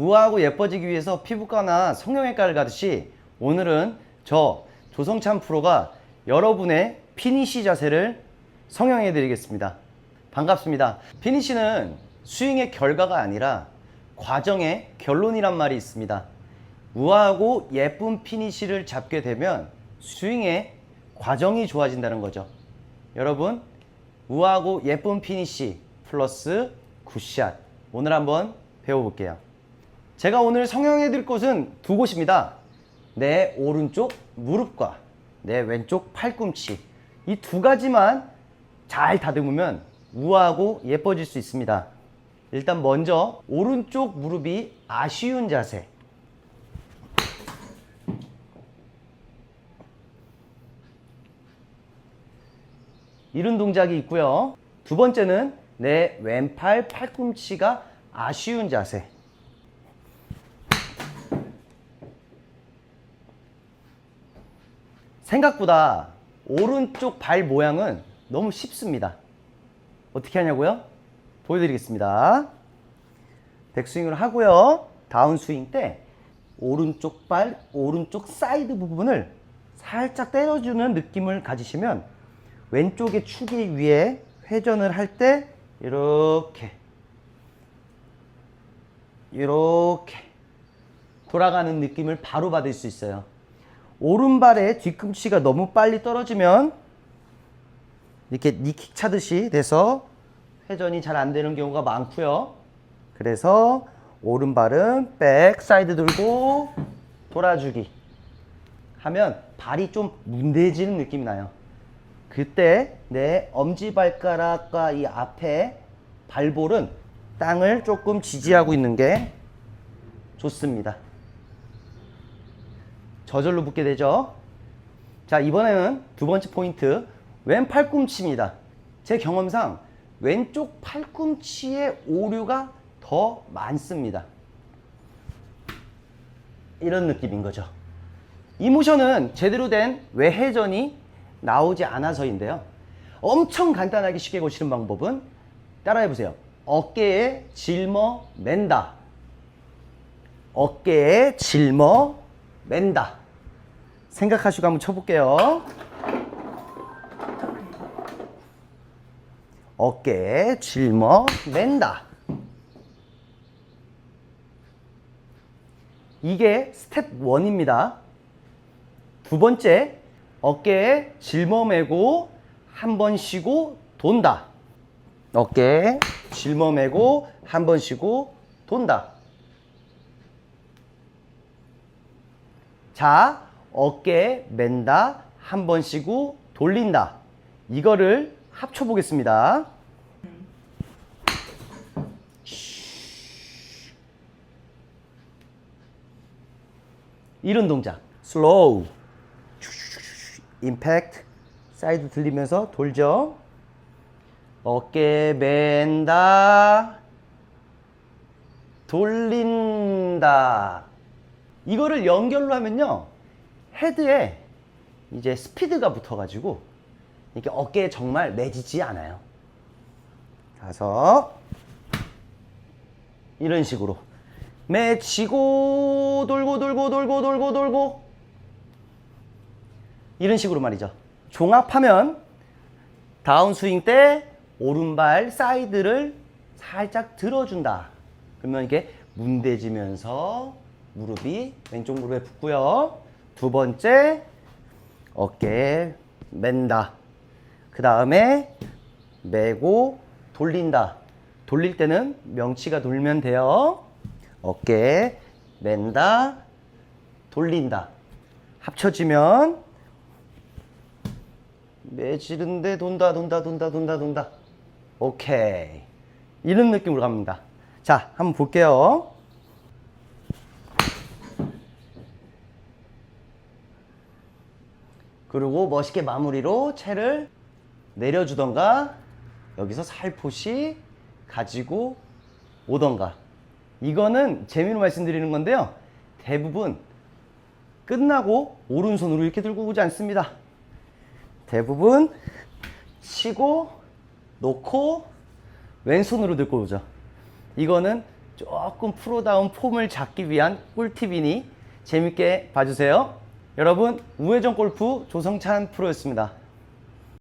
우아하고 예뻐지기 위해서 피부과나 성형외과를 가듯이 오늘은 저 조성찬 프로가 여러분의 피니시 자세를 성형해 드리겠습니다. 반갑습니다. 피니시는 스윙의 결과가 아니라 과정의 결론이란 말이 있습니다. 우아하고 예쁜 피니시를 잡게 되면 스윙의 과정이 좋아진다는 거죠. 여러분, 우아하고 예쁜 피니시 플러스 굿샷. 오늘 한번 배워볼게요. 제가 오늘 성형해 드릴 곳은 두 곳입니다. 내 오른쪽 무릎과 내 왼쪽 팔꿈치. 이 두 가지만 잘 다듬으면 우아하고 예뻐질 수 있습니다. 일단 먼저 오른쪽 무릎이 아쉬운 자세. 이런 동작이 있고요. 두 번째는 내 왼팔 팔꿈치가 아쉬운 자세. 생각보다 오른쪽 발 모양은 너무 쉽습니다. 어떻게 하냐고요? 보여드리겠습니다. 백스윙을 하고요. 다운스윙 때 오른쪽 발, 오른쪽 사이드 부분을 살짝 때려주는 느낌을 가지시면 왼쪽의 축이 위에 회전을 할 때 이렇게 이렇게 돌아가는 느낌을 바로 받을 수 있어요. 오른발의 뒤꿈치가 너무 빨리 떨어지면 이렇게 니킥 차듯이 돼서 회전이 잘 안 되는 경우가 많고요. 그래서 오른발은 백 사이드 들고 돌아주기 하면 발이 좀 문대지는 느낌이 나요. 그때 내 엄지발가락과 이 앞에 발볼은 땅을 조금 지지하고 있는 게 좋습니다. 저절로 붙게 되죠. 자, 이번에는 두 번째 포인트. 왼 팔꿈치입니다. 제 경험상 왼쪽 팔꿈치의 오류가 더 많습니다. 이런 느낌인 거죠. 이 모션은 제대로 된 외회전이 나오지 않아서인데요. 엄청 간단하게 쉽게 고치는 방법은 따라해 보세요. 어깨에 짊어 맨다. 어깨에 짊어 맨다. 생각하시고 한번 쳐볼게요. 어깨에 짊어 맨다. 이게 스텝 1입니다. 두 번째, 어깨에 짊어 매고 한 번 쉬고 돈다. 어깨에 짊어 매고 한 번 쉬고 돈다. 자, 어깨에 맨다, 한 번 쉬고 돌린다. 이거를 합쳐 보겠습니다. 이런 동작. 슬로우. 임팩트. 사이드 들리면서 돌죠. 어깨 맨다. 돌린다. 이거를 연결로 하면요. 헤드에 이제 스피드가 붙어가지고 이렇게 어깨에 정말 매지지 않아요. 가서 이런 식으로 매치고 돌고 돌고 돌고 돌고 돌고 이런 식으로 말이죠. 종합하면 다운스윙 때 오른발 사이드를 살짝 들어준다. 그러면 이게 문대지면서 무릎이 왼쪽 무릎에 붙고요. 두 번째 어깨에 맨다. 그 다음에 매고 돌린다. 돌릴 때는 명치가 돌면 돼요. 어깨에 맨다. 돌린다. 합쳐지면 매지른데 돈다 돈다 돈다 돈다 돈다. 오케이. 이런 느낌으로 갑니다. 자, 한번 볼게요. 그리고 멋있게 마무리로 채를 내려주던가 여기서 살포시 가지고 오던가. 이거는 재미로 말씀드리는 건데요. 대부분 끝나고 오른손으로 이렇게 들고 오지 않습니다. 대부분 치고 놓고 왼손으로 들고 오죠. 이거는 조금 프로다운 폼을 잡기 위한 꿀팁이니 재밌게 봐주세요. 여러분 우회전 골프 조성찬 프로였습니다.